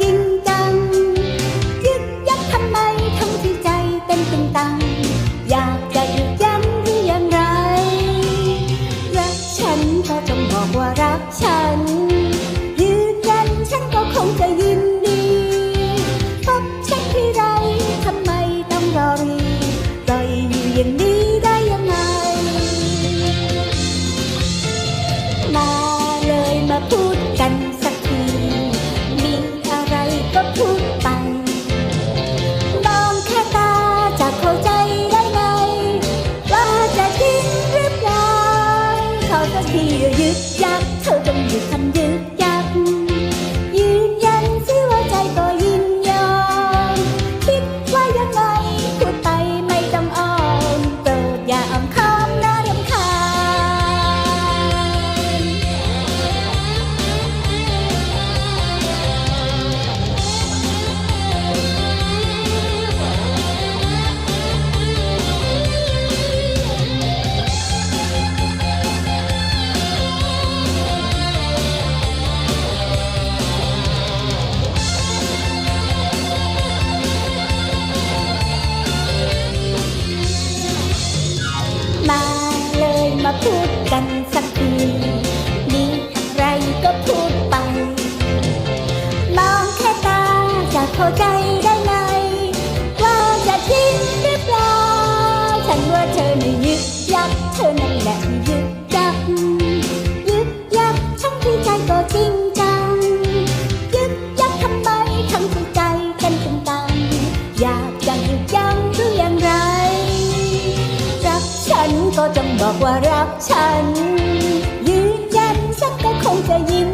จริงจัง ยึกยักทำไมทำใจเต้นตึงตัง อยากจะยุดยั้งหรืย่งไร รักฉันก็จงบอกว่ารักฉันยืนยันฉันก็คงจะยินดีพบฉันที่ไรทำไมต้องรอรีปออยู่อย่างนี้ มาเลยมาพูดกันสักทีมีอะไรก็พูดไป มองแค่ตาจะเข้าใจได้ไงว่าจะทิ้งหรือเปล่า ฉันว่าเธอน่ะยึกยับเธอนั่นแหละยึดยับยึดยับทั้งที่ใจก็จริงจัง ยึดยับทำไมทั้งที่ใจเป็นตึงตังอยากจะหยุดยังหรือยังไร ก็จงบอกว่ารักฉัน ยืนยันสักก็คงจะยิ้ม